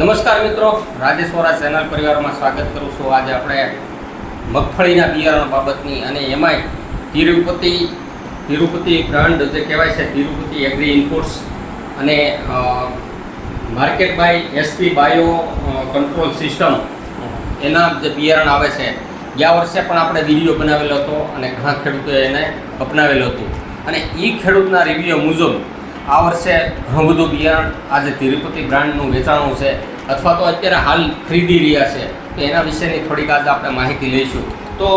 નમસ્કાર મિત્રો રાજેશ્વરા ચેનલ પરિવારમાં સ્વાગત કરું છું. આજે આપણે મગફળીના બિયારણ બાબતની અને એમાંય તિરુપતિ તિરુપતિ બ્રાન્ડ જે કહેવાય છે, તિરુપતિ એગ્રી ઇનપુટ્સ અને market by SP bio control system એના જે બિયારણ આવે છે. ગયા વર્ષે પણ આપણે વીડિયો બનાવેલો હતો અને ઘણા ખેડૂતોએ એને અપનાવેલું હતું. અને એ ખેડૂતના રિવ્યુ મુજબ આ વર્ષે ઘણું બધું બિયારણ આજે તિરુપતિ બ્રાન્ડનું વેચાણું છે. અથવા તો અત્યારે હાલ ખરીદી રહ્યા છે, તો એના વિશેની થોડીક આજે આપણે માહિતી લઈશું. તો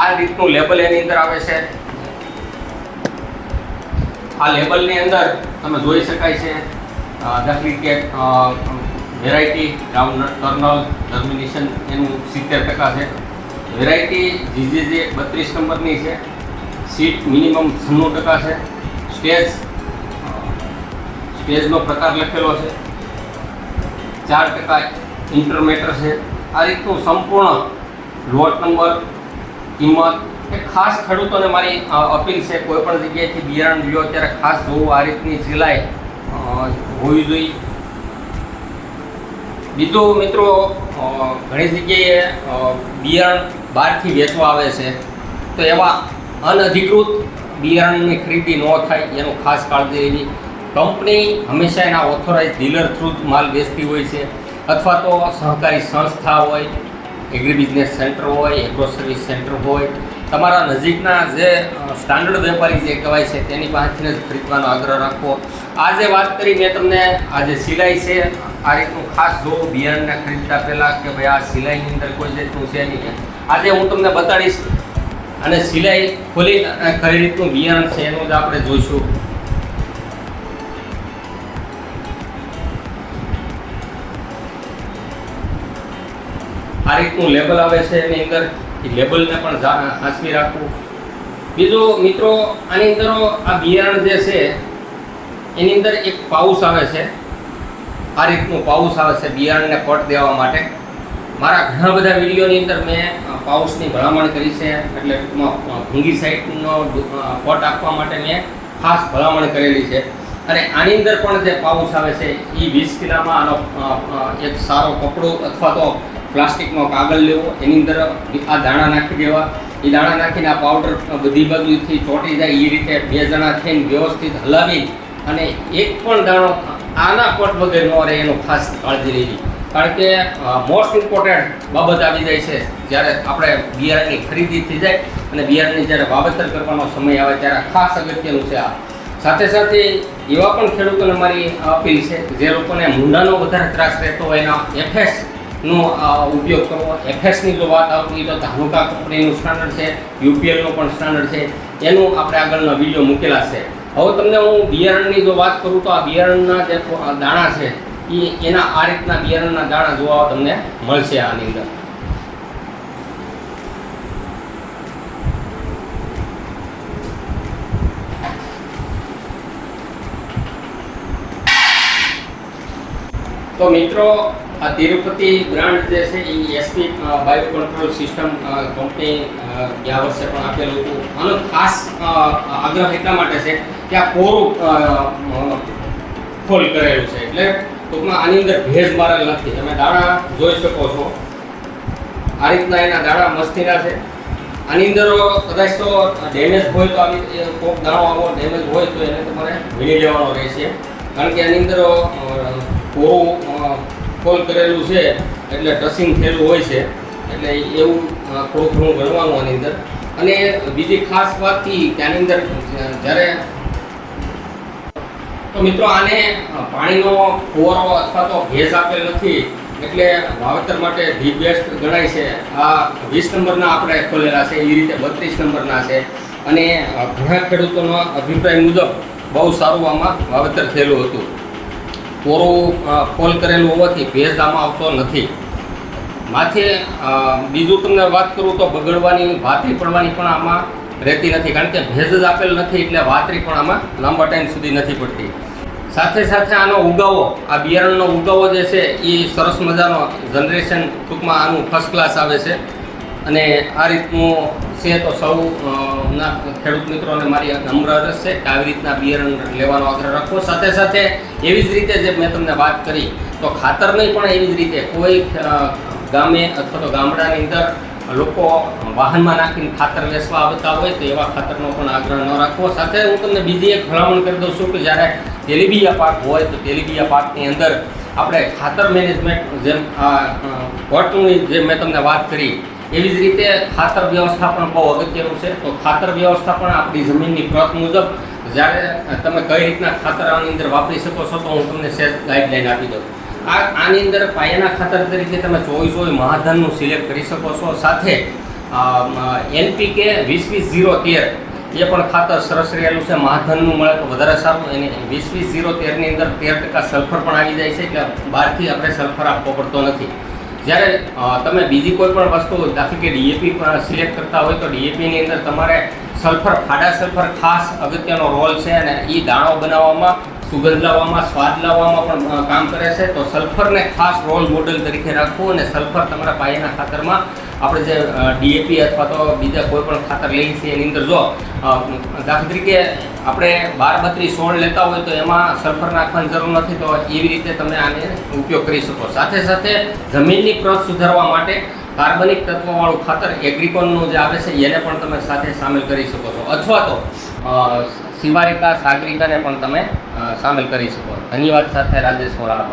આ રીતનું લેબલ એની અંદર આવે છે. આ લેબલની અંદર તમે જોઈ શકાય છે દાખલી કે વેરાયટી ગ્રાઉન્ડ ટર્નલ ટર્મિનેશન એનું સિત્તેર ટકા છે. વેરાયટી જીજેજે બત્રીસ નંબરની છે. સીટ મિનિમમ છન્નું ટકા છે. સ્ટેજ સ્ટેજનો પ્રકાર લખેલો છે. ચાર ટકા ઇન્ટરમેટર છે. આ રીતનું સંપૂર્ણ લોટ નંબર કિંમત એ ખાસ ખેડૂતોને મારી અપીલ છે, કોઈ પણ જગ્યાએથી બિયારણ લ્યો ત્યારે ખાસ જોવું આ રીતની સિલાઈ હોવી જોઈએ. બીજું મિત્રો ઘણી જગ્યાએ બિયારણ બહારથી વેચવા આવે છે. તો એવા અનધિકૃત બિયારણની ખરીદી ન થાય, એનું ખાસ કાળજી લેવી. કંપની હંમેશા એના ઓથોરાઇઝ ડીલર થ્રુ માલ વેચતી હોય છે, અથવા તો સહકારી સંસ્થા હોય એગ્રી બિઝનેસ સેન્ટર હોય એગ્રો સર્વિસ સેન્ટર હોય. તમારા નજીકના જે સ્ટાન્ડર્ડ વેપારી જે કહેવાય છે, તેની પાસેથી જ ખરીદવાનો આગ્રહ રાખવો આજે વાત કરી મેં તમને, આ જે સિલાઈ છે, આ રીતનું ખાસ જો બિયારણને ખરીદતા પહેલાં કે ભાઈ આ સિલાઈની અંદર કોઈ રીતનું છે નહીં. આજે હું તમને બતાડીશ, અને સિલાઈ ખોલી કઈ રીતનું બિયારણ છે એનું જ આપણે જોઈશું. આ રીતનું લેબલ આવે છે એની અંદર. એ લેબલને પણ હાંસવી રાખવું. બીજું મિત્રો, આની અંદર આ બિયારણ જે છે, એની અંદર એક પાઉસ આવે છે. આ રીતનું પાઉસ આવે છે બિયારણને પટ દેવા માટે. મારા ઘણા બધા વિડીયોની અંદર મેં પાઉસની ભલામણ કરી છે. એટલે ટૂંકમાં સાઈડનો પટ આપવા માટે મેં ખાસ ભલામણ કરેલી છે. અને આની અંદર પણ જે પાઉસ આવે છે એ વીસ કિલામાં આનો એક સારો કપડો અથવા તો પ્લાસ્ટિકનો કાગળ લેવો, એની અંદર આ દાણા નાખી દેવા. એ દાણા નાખીને આ પાવડર બધી બાજુથી ચોંટી જાય. એ રીતે બે જણા થઈને વ્યવસ્થિત હલાવી અને એક પણ દાણો આના પટ વગર ન રહે એનું ખાસ કાળજી લેવી. કારણ કે મોસ્ટ ઇમ્પોર્ટન્ટ બાબત આવી જાય છે. જ્યારે આપણે બિયારણની ખરીદી થઈ જાય અને બિયારણની જ્યારે વાવેતર કરવાનો સમય આવે ત્યારે ખાસ અગત્યનું છે આ. સાથે સાથે એવા પણ ખેડૂતોને મારી અપીલ છે, જે લોકોને મૂંડાનો વધારે ત્રાસ રહેતો હોય એના એફએસ નો ઉપયોગ કરવો. એફએસની જો વાત આવતી તો ધાનુકા કંપનીનું સ્ટાન્ડર્ડ છે યુપીએલનો પણ સ્ટાન્ડર્ડ છે. એનું આપણે આગળનો વીડિયો મૂકેલા છે. હવે તમને હું બિયારણની જો વાત કરું તો આ બિયારણના જે દાણા છે એ એના આ રીતના બિયારણના દાણા જોવા તમને મળશે આની અંદર. તો મિત્રો આ તિરુપતિ બ્રાન્ડ જે છે એ SP bio control system company ગયા વર્ષે પણ આપેલું હતું. આનો ખાસ આગ્રહ એટલા માટે છે કે આ કોરું અ, કરેલું છે. એટલે ટૂંકમાં આની અંદર ભેજ મારેલ નથી. તમે દાણા જોઈ શકો છો. આ રીતના એના દાણા મસ્તીના છે. આની અંદર કદાચ તો ડેમેજ હોય તો આવી કોક દાણો આવો ડેમેજ હોય તો એને તમારે વીણી લેવાનો રહેશે. કારણ કે આની અંદર કોરું ખોલ કરેલું છે, એટલે ટસિંગ થયેલું હોય છે, એટલે એવું થોડું ઘણું ગણવાનું આની અંદર. અને બીજી ખાસ વાત કે આની અંદર જ્યારે તો મિત્રો આને પાણીનો ફુવારો અથવા તો ભેજ આપેલ નથી, એટલે વાવેતર માટે ધી બેસ્ટ ગણાય છે. આ વીસ નંબરના આપણે ખોલેલા છે એ રીતે બત્રીસ નંબરના છે. અને ઘણા ખેડૂતોનો અભિપ્રાય મુજબ બહુ સારું આમાં વાવેતર થયેલું હતું. કોરું ફોલ કરેલું હોવાથી ભેજ આમાં આવતો નથી. માથે બીજું તમને વાત કરું તો બગડવાની ભાતરી પડવાની પણ આમાં રહેતી નથી. કારણ કે ભેજ જ આપેલ નથી એટલે વાતરી પણ આમાં લાંબા ટાઈમ સુધી નથી પડતી. સાથે સાથે આનો ઉગાવો, આ બિયારણનો ઉગાવો જે છે એ સરસ મજાનો જનરેશન ટૂંકમાં આનું ફર્સ્ટ ક્લાસ આવે છે. અને આ રીતનું છે તો સૌ ના ખેડૂત મિત્રોને મારી નમ્ર અરજ છે કે આવી રીતના બિયારણ લેવાનો આગ્રહ રાખવો સાથે સાથે એવી જ રીતે જે મેં તમને વાત કરી તો ખાતરની પણ એવી જ રીતે કોઈ ગામે અથવા તો ગામડાની અંદર લોકો વાહનમાં નાખીને ખાતર લેસવા આવતા હોય તો એવા ખાતરનો પણ આગ્રહ ન રાખવો. સાથે હું તમને બીજી એક ભલામણ કરી દઉં છું કે જ્યારે તેલીબિયા પાક હોય તો તેલીબિયા પાકની અંદર આપણે ખાતર મેનેજમેન્ટ જેમ આ અ, જે મેં તમને વાત કરી એવી જ રીતે ખાતર વ્યવસ્થાપન બહુ અગત્યનું છે. તો ખાતર વ્યવસ્થાપન આપણી જમીનની પ્રત મુજબ, જ્યારે તમે કઈ રીતના ખાતર આની અંદર વાપરી શકો છો, તો હું તમને સેજ ગાઈડલાઈન આપી દઉં. આ આની અંદર પાયાના ખાતર તરીકે તમે ચોવીસ ચોવીસ મહાધનનું સિલેક્ટ કરી શકો છો. સાથે એનપીકે વીસ વીસ ઝીરો તેર એ પણ ખાતર સરસ રહેલું છે. મહાધનનું મળે તો વધારે સારું. એને વીસ વીસ ઝીરો તેરની અંદર તેર ટકા સલ્ફર પણ આવી જાય છે. એટલે બહારથી આપણે સલ્ફર આપવો પડતો નથી. જ્યારે તમે બીજી કોઈ પણ વસ્તુ દાખલ કે ડીએપી સિલેક્ટ કરતા હોય તો ડીએપીની અંદર તમારે સલ્ફર ફાડા સલ્ફર ખાસ અગત્યનો રોલ છે અને એ દાણો બનાવવામાં સુગંધ લાવવામાં, સ્વાદ લાવવામાં પણ કામ કરે છે. તો સલ્ફરને ખાસ રોલ મોડલ તરીકે રાખવું અને સલ્ફર તમારા પાયાના ખાતરમાં આપણે જે ડીએપી અથવા તો બીજા કોઈ પણ ખાતર લઈએ છીએ એની અંદર જો દાખલા તરીકે આપણે બાર બત્રીસ સોળ લેતા હોય તો એમાં સલ્ફર નાખવાની જરૂર નથી. તો એવી રીતે તમે આને ઉપયોગ કરી શકો. સાથે સાથે જમીનની પ્રત સુધારવા માટે કાર્બનિક તત્વવાળું ખાતર એગ્રીકોનનું જે આવે છે, એને પણ તમે સાથે સામેલ કરી શકો છો. અથવા તો શિવારિકા સાગરિકાને પણ તમે સામેલ કરી શકો. ધન્યવાદ સાથે રાજેશ મોરાળા